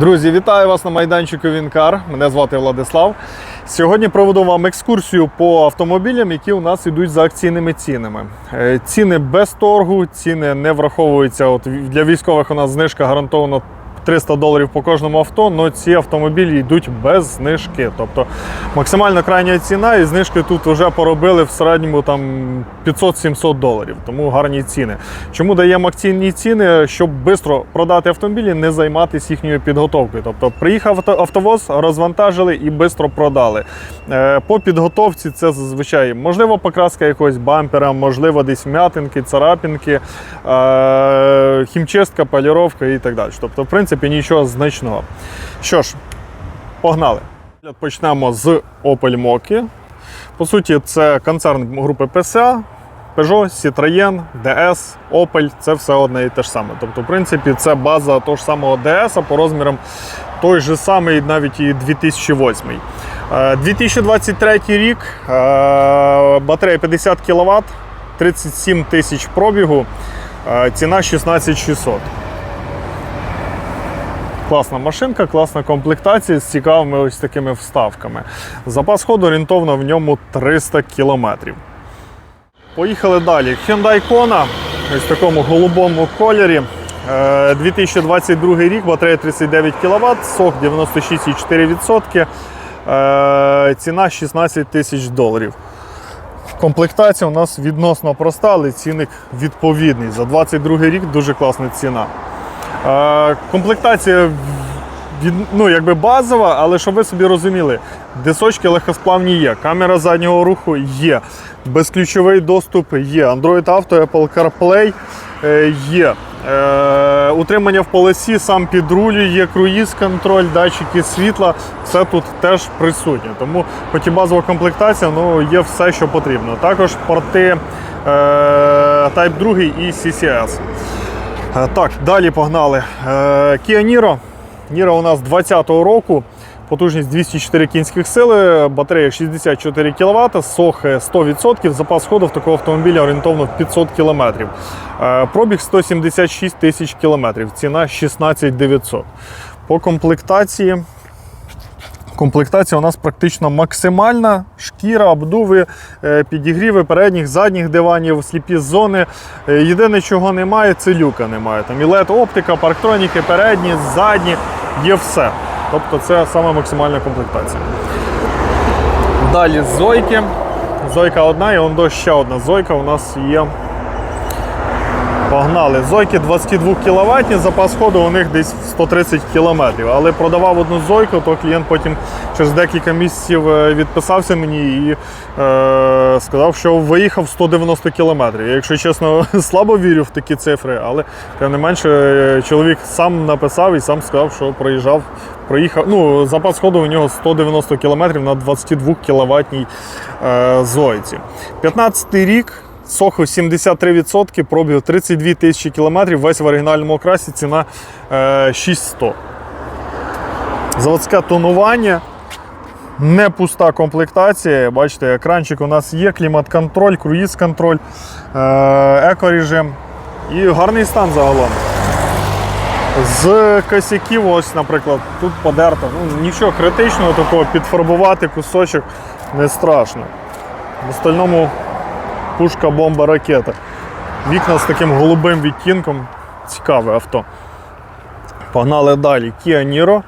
Друзі, вітаю вас на майданчику Вінкар. Мене звати Владислав. Сьогодні проведу вам екскурсію по автомобілям, які у нас йдуть за акційними цінами. Е, Ціни без торгу, ціни не враховуються. От для військових у нас знижка гарантовано 300 доларів по кожному авто, але ці автомобілі йдуть без знижки. Тобто максимальна крайня ціна і знижки тут вже поробили в середньому там 500-700 доларів. Тому гарні ціни. Чому даємо акційні ціни? Щоб швидко продати автомобілі, не займатися їхньою підготовкою. Тобто приїхав автовоз, розвантажили і швидко продали. Е, По підготовці це зазвичай можливо покраска якогось бампера, можливо, десь м'ятинки, царапинки, е, хімчистка, поліровка і так далі. Тобто, в принципі, нічого значного. Що ж, погнали. Почнемо з Opel Mokka. По суті, це концерн групи PSA, Peugeot, Citroën, DS, Opel це все одне і те ж саме. Тобто, в принципі, це база того ж самого DS по розмірам той же самий, навіть і 2008. Е, 2023 рік, е, батарея 50 кВт, 37 тисяч пробігу, е, ціна 16600. Класна машинка, класна комплектація з цікавими ось такими вставками. Запас ходу орієнтовно в ньому 300 кілометрів. Поїхали далі. Hyundai Kona ось в такому голубому кольорі. Е, 2022 рік, батарея 39 кВт, сок 96,4%, е, ціна 16 тисяч доларів. Комплектація у нас відносно проста, але цінник відповідний. За 22 рік дуже класна ціна. Комплектація ну, якби базова, але щоб ви собі розуміли, дисочки легкосплавні є, камера заднього руху є, безключовий доступ є, Android Auto, Apple CarPlay е, є. Е, утримання в полосі, сам підрулює, є круїз-контроль, датчики світла, все тут теж присутнє. Тому, хоч і базова комплектація, ну, є все, що потрібно. Також порти е, Type 2 і CCS. Е, Так, далі погнали. Е, Kia Niro. Niro у нас 20-го року. Потужність 204 кінських сили, батарея 64 кВт, сох 100%, запас ходу в такого автомобіля орієнтовно в 500 км. Е, Пробіг 176 тисяч кілометрів, ціна 16 900. По комплектації Комплектація у нас практично максимальна. Шкіра, обдуви, е, підігріви передніх, задніх диванів, сліпі зони. Е, Єдине, чого немає, це люка немає. Там і LED оптика, парктроніки, передні, задні, є все. Тобто це саме максимальна комплектація. Далі зойки. Зойка одна і он ще одна зойка у нас є. Погнали. Зойки 22 кВт, запас ходу у них десь 130 км. Але продавав одну зойку, то клієнт потім через декілька місяців е, відписався мені і е, сказав, що виїхав 190 км. Я, якщо чесно, слабо вірю в такі цифри, але тим не менше е, чоловік сам написав і сам сказав, що проїжджав, проїхав. Ну, запас ходу у нього 190 км на 22 кВт е, зойці. 15 рік. Соху 73%, пробіг 32 тисячі кілометрів, весь в оригінальному окрасі, ціна е, 6100. Заводське тонування, не пуста комплектація. Бачите, екранчик у нас є, клімат-контроль, круїз-контроль, е, екорежим і гарний стан загалом. З косяків, ось, наприклад, тут подерто. Ну, нічого критичного такого, підфарбувати кусочок не страшно. В остальному пушка, бомба, ракета. Вікна з таким голубим відтінком. Цікаве авто. Погнали далі. Kia Niro.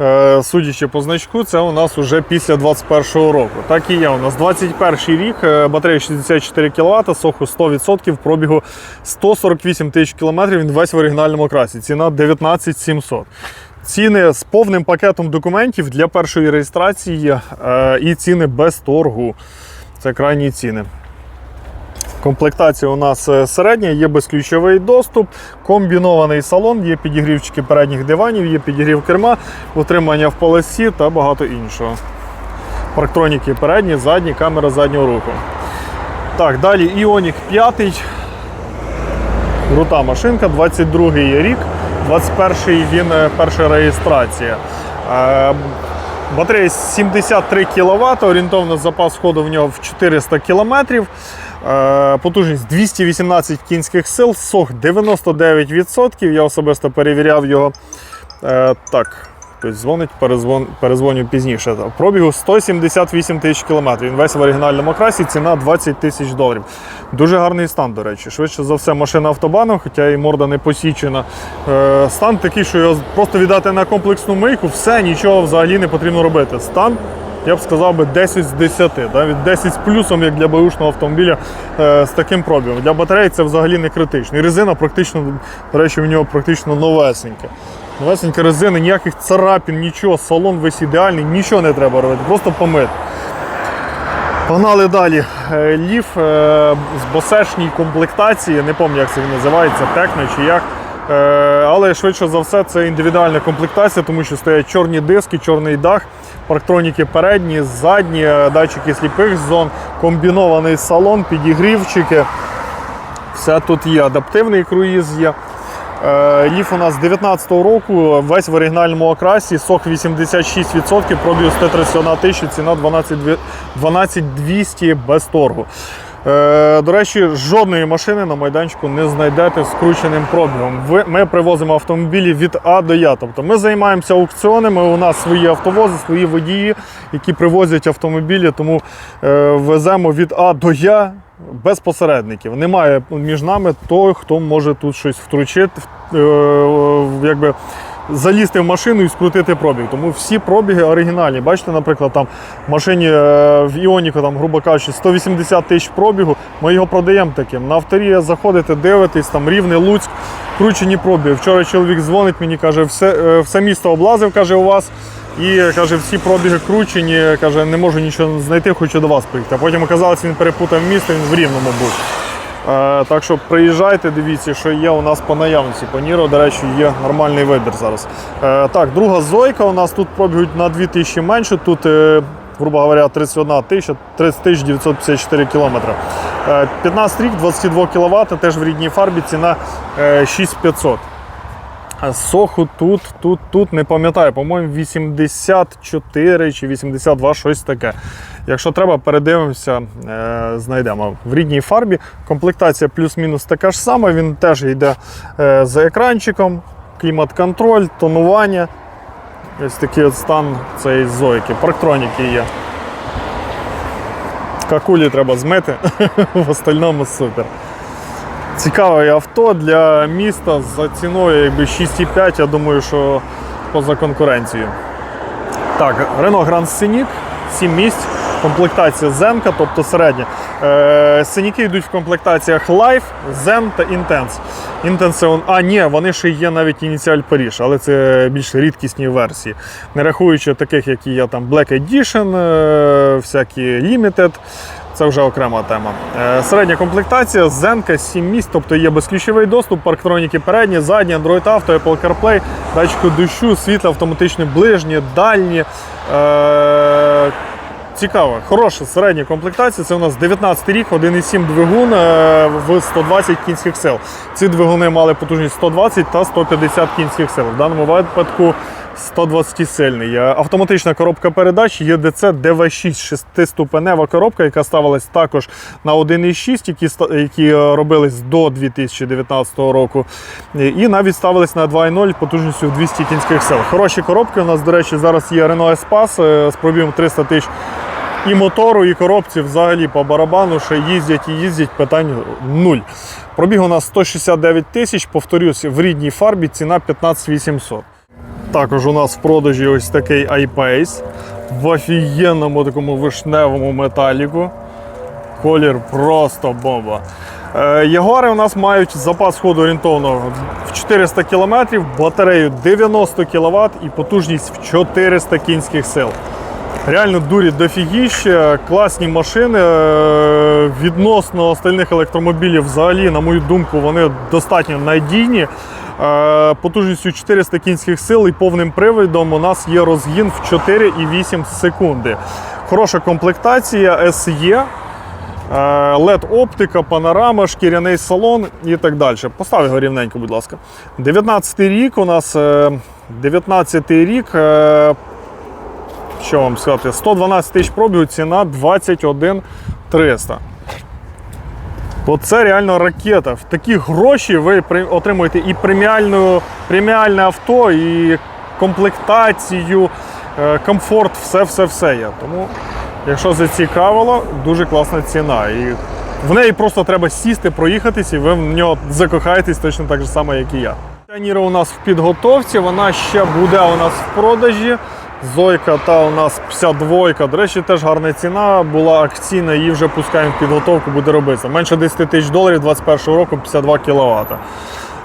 Е, Судячи по значку, це у нас вже після 21-го року. Так і є. У нас 21 рік, е, батарея 64 кВт, соху 100%, пробігу 148 тисяч кілометрів, він весь в оригінальному красі. Ціна 19 700. Ціни з повним пакетом документів для першої реєстрації е, і ціни без торгу. Це крайні ціни. Комплектація у нас е, середня, є безключовий доступ, комбінований салон, є підігрівчики передніх диванів, є підігрів керма, утримання в полосі та багато іншого. Парктроніки передні, задні, камера заднього руху. Так, далі Ioniq 5. Крута машинка, 22-й рік, 21-й він е, перша реєстрація. Е, Батарея 73 кВт, орієнтовно запас ходу в нього в 400 км. Е, Потужність 218 кінських сил, сох 99%. Я особисто перевіряв його Е, так, хтось дзвонить, перезвон, перезвоню пізніше. Пробігу 178 тисяч кілометрів. Він весь в оригінальному окрасі, ціна 20 тисяч доларів. Дуже гарний стан, до речі. Швидше за все, машина автобаном, хоча і морда не посічена. Е, стан такий, що його просто віддати на комплексну мийку, все, нічого взагалі не потрібно робити. Стан. Я б сказав би 10 з 10, да? від 10 з плюсом, як для беушного автомобіля е, з таким пробігом. Для батареї це взагалі не критично. І резина практично, до речі, в нього практично новесенька. Новесенька резина, ніяких царапін, нічого, салон весь ідеальний, нічого не треба робити, просто помити. Погнали далі. Е, Ліф е, з босешній комплектації, не пам'ятаю, як це він називається, техно чи як. Е, Але швидше за все це індивідуальна комплектація, тому що стоять чорні диски, чорний дах, парктроніки передні, задні, е, датчики сліпих зон, комбінований салон, підігрівчики. Все тут є. Адаптивний круїз є. Е, Ліф у нас з 19-го року, весь в оригінальному окрасі, сок 86%, пробіг 131 тисяча, ціна 12 дві- 12 200 без торгу. Е, До речі, жодної машини на майданчику не знайдете скрученим пробігом. Ми привозимо автомобілі від А до Я. Тобто ми займаємося аукціонами. У нас свої автовози, свої водії, які привозять автомобілі, тому е, веземо від А до Я без посередників. Немає між нами того, хто може тут щось втручити, е, якби залізти в машину і скрутити пробіг. Тому всі пробіги оригінальні. Бачите, наприклад, там в машині е, в Іоніку, там, грубо кажучи, 180 тисяч пробігу. Ми його продаємо таким. На авторія заходите, дивитесь, там рівний Луцьк, кручені пробіги. Вчора чоловік дзвонить мені, каже, все, е, все місто облазив, каже, у вас. І каже, всі пробіги кручені, каже, не можу нічого знайти, хочу до вас прийти. А потім оказалось, він перепутав місто, він в рівному був. Е, так що приїжджайте, дивіться, що є у нас по наявності. По Ніро, до речі, є нормальний вибір зараз. Е, так, друга зойка у нас тут пробігають на 2000 менше. Тут, е, грубо говоря, 31 тисяча, 30 тисяч 954 кілометри. Е, 15 рік, 22 кВт, теж в рідній фарбі, ціна е, 6500. Соху тут, тут, тут не пам'ятаю, по-моєму, 84 чи 82, щось таке. Якщо треба, передивимося, е, знайдемо. В рідній фарбі комплектація плюс-мінус така ж сама, він теж йде е, за екранчиком, клімат-контроль, тонування. Ось такий от стан цієї зойки. Парктроніки є. Какулі треба змити, в остальному супер. Цікаве авто для міста за ціною якби 6,5, я думаю, що поза конкуренцією. Так, Renault Grand Scenic, 7 місць, комплектація Zenka, тобто середня. Синіки йдуть в комплектаціях Life, Zen та Intense. Intense, а ні, вони ще є навіть ініціаль Паріж, але це більш рідкісні версії. Не рахуючи таких, які є там Black Edition, е, всякі Limited. Це вже окрема тема. Е, Середня комплектація Zenka 7 місць, тобто є безключовий доступ, парктроніки передні, задні, Android Auto, Apple CarPlay, датчику дощу, світло автоматичне ближнє, дальні. Е, Цікаво, хороша середня комплектація. Це у нас 19 рік, 1,7 двигун е, в 120 кінських сил. Ці двигуни мали потужність 120 та 150 кінських сил. В даному випадку 120 сильний. Е, Автоматична коробка передач ЄДЦ ДВ6, шестиступенева коробка, яка ставилась також на 1,6, які, які е, робились до 2019 року. І навіть ставились на 2,0 потужністю в 200 кінських сил. Хороші коробки. У нас, до речі, зараз є Renault Espace е, з пробігом 300 тисяч і мотору, і коробці взагалі по барабану ще їздять і їздять, питань нуль. Пробіг у нас 169 тисяч, повторюсь, в рідній фарбі ціна 15 800. Також у нас в продажі ось такий iPace в офігенному такому вишневому металіку. Колір просто бомба. Е, Ягуари у нас мають запас ходу орієнтовно в 400 км, батарею 90 кВт і потужність в 400 кінських сил. Реально дурі дофігіще, класні машини. е, Відносно остальних електромобілів, взагалі, на мою думку, вони достатньо надійні. Е, Потужністю 400 кінських сил і повним приводом у нас є розгін в 4,8 секунди. Хороша комплектація SE. LED оптика, панорама, шкіряний салон і так далі. Постав його рівненько, будь ласка. 19 рік у нас. 19 рік. е, Що вам сказати? 112 тисяч пробігу, ціна 21 300. То це реально ракета. В такі гроші ви отримуєте і преміальну, преміальне авто, і комплектацію, е, комфорт, все-все-все є. Тому, якщо зацікавило, дуже класна ціна. І в неї просто треба сісти, проїхатись, і ви в нього закохаєтесь точно так же само, як і я. Ніра у нас в підготовці, вона ще буде у нас в продажі. Зойка та у нас 52. До речі, теж гарна ціна була акційна, її вже пускаємо в підготовку, буде робитися. Менше 10 тисяч доларів 21 року 52 кВт.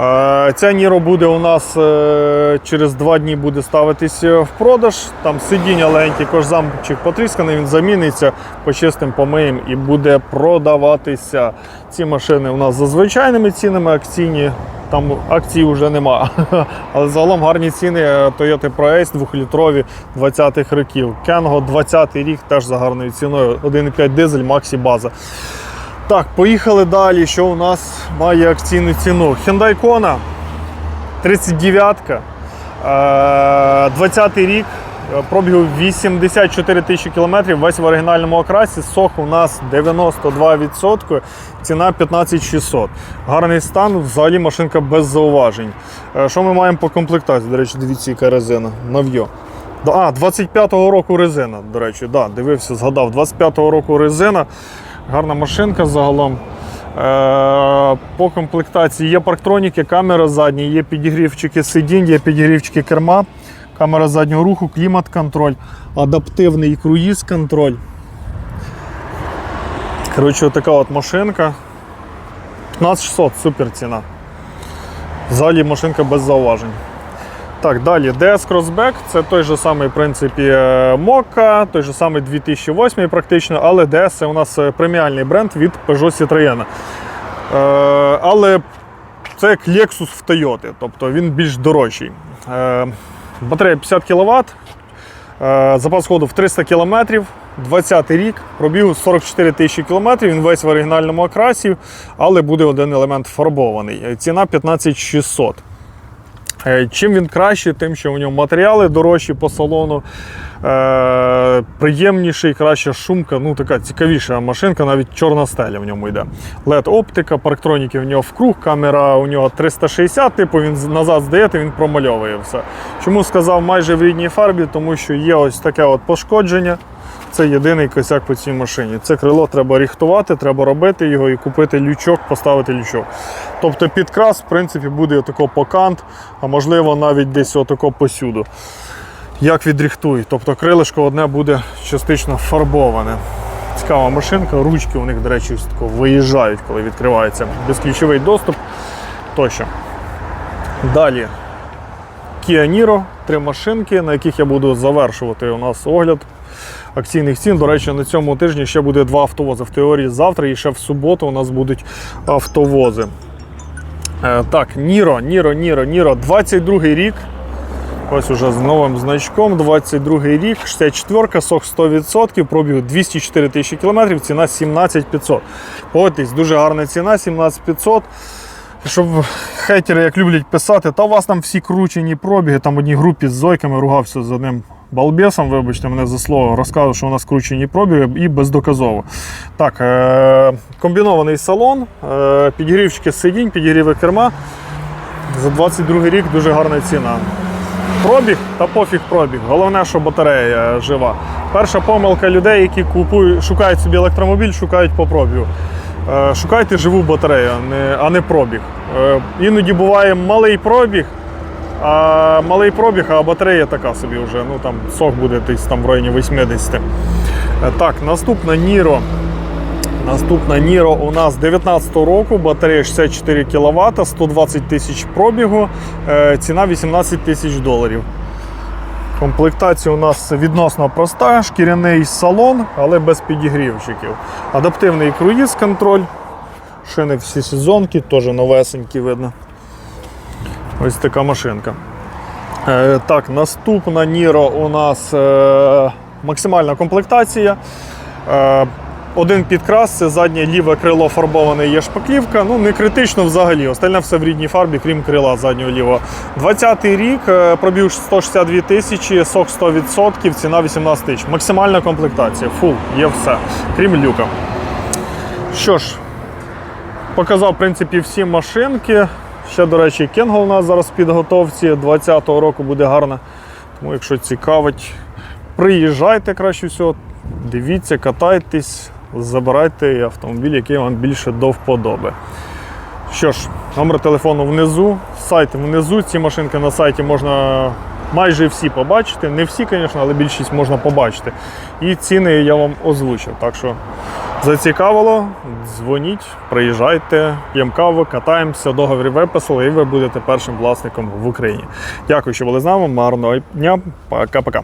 Е, Ця Ніро буде у нас е, через два дні буде ставитись в продаж. Там сидіння легенький, кожзамчик потрісканий, він заміниться, почистим, помиємо і буде продаватися. Ці машини у нас за звичайними цінами акційні. Там акцій вже нема. Але загалом гарні ціни е, Toyota Pro-Ace 2-літрові 20-х років. Kengo 20-й рік теж за гарною ціною. 1,5 дизель, Максі база. Так, поїхали далі. Що у нас має акційну ціну? Hyundai Kona 39-ка. 20-й рік. Е, Пробігу 84 тисячі кілометрів, весь в оригінальному окрасі. Сох у нас 92%, ціна 15600. Гарний стан, взагалі машинка без зауважень. Е, Що ми маємо по комплектації? До речі, дивіться, яка резина. Нав'йо. А, 25-го року резина, до речі, да, дивився, згадав. 25-го року резина. Гарна машинка загалом. Е, по комплектації є парктроніки, камера задня, є підігрівчики сидінь, є підігрівчики керма, камера заднього руху, клімат-контроль, адаптивний круїз-контроль. Коротше, така от машинка. 15600, супер ціна. Взагалі машинка без зауважень. Так, далі DS Crossback це той же самий в принципі е, той же самий 2008 практично, але DS це у нас е, преміальний бренд від Peugeot Citroën. Е, але це як Lexus в Toyota, тобто він більш дорожчий. Е, батарея 50 кВт, е, запас ходу в 300 км, 20 рік, пробіг 44 тисячі км, він весь в оригінальному окрасі, але буде один елемент фарбований. Е, Ціна 15600. Е, Чим він кращий, тим, що у нього матеріали дорожчі по салону, приємніший, краща шумка, ну така цікавіша машинка, навіть чорна стеля в ньому йде. led оптика, парктроніки в нього вкруг, камера у нього 360, типу він назад здаєте, він промальовує все. Чому сказав майже в рідній фарбі? Тому що є ось таке от пошкодження. Це єдиний косяк по цій машині. Це крило треба ріхтувати, треба робити його і купити лючок, поставити лючок. Тобто підкрас, в принципі, буде отако по кант, а можливо навіть десь отако посюду. Як відріхтують. Тобто крилишко одне буде частично фарбоване. Цікава машинка, ручки у них, до речі, тако виїжджають, коли відкривається. Безключовий доступ тощо. Далі Kia Niro, три машинки, на яких я буду завершувати у нас огляд акційних цін. До речі, на цьому тижні ще буде два автовози. В теорії завтра і ще в суботу у нас будуть автовози. Е, так, Ніро, Ніро, Ніро, Ніро, 22 рік. Ось уже з новим значком. 22 рік, 64 сох 100%, пробіг 204 тисячі кілометрів, ціна 17500. Погодьтесь, дуже гарна ціна, 17500. Щоб хейтери, як люблять писати, та у вас там всі кручені пробіги, там в одній групі з зойками ругався з одним балбесом, вибачте мене за слово, розказував, що у нас кручені пробіги і бездоказово. Так, е- комбінований салон, е- підігрівчики сидінь, підігріви керма. За 22 рік дуже гарна ціна. Пробіг та пофіг пробіг. Головне, що батарея жива. Перша помилка людей, які купують, шукають собі електромобіль, шукають по пробігу. Е, Шукайте живу батарею, а не, пробіг. Е, Іноді буває малий пробіг, а малий пробіг, а батарея така собі вже. Ну там сок буде десь там в районі 80. Е, Так, наступна Ніро. Наступна Ніро у нас 19 року, батарея 64 кВт, 120 тисяч пробігу, е, ціна 18 тисяч доларів. Комплектація у нас відносно проста, шкіряний салон, але без підігрівчиків. Адаптивний круїз контроль. Шини всі сезонки, теж новесенькі видно. Ось така машинка. Е, так, наступна Ніро у нас е, максимальна комплектація. Один підкрас, це заднє ліве крило фарбоване, є шпаклівка. Ну, не критично взагалі. Остальне все в рідній фарбі, крім крила заднього лівого. 20-й рік, е, пробіг 162 тисячі, сок 100%, ціна 18 тисяч. Максимальна комплектація. Фул, є все, крім люка. Що ж, Показав, в принципі, всі машинки. Ще, до речі, Кенгол у нас зараз в підготовці 20-го року буде гарно. Тому, якщо цікавить, приїжджайте краще всього, дивіться, катайтесь, забирайте автомобіль, який вам більше до вподоби. Що ж, номер телефону внизу, сайт внизу. Ці машинки на сайті можна майже всі побачити. Не всі, звісно, але більшість можна побачити. І ціни я вам озвучив. Так що зацікавило, дзвоніть, приїжджайте, п'ємо каву, катаємося, договір виписали, і ви будете першим власником в Україні. Дякую, що були з нами. Марного дня. Пока-пока.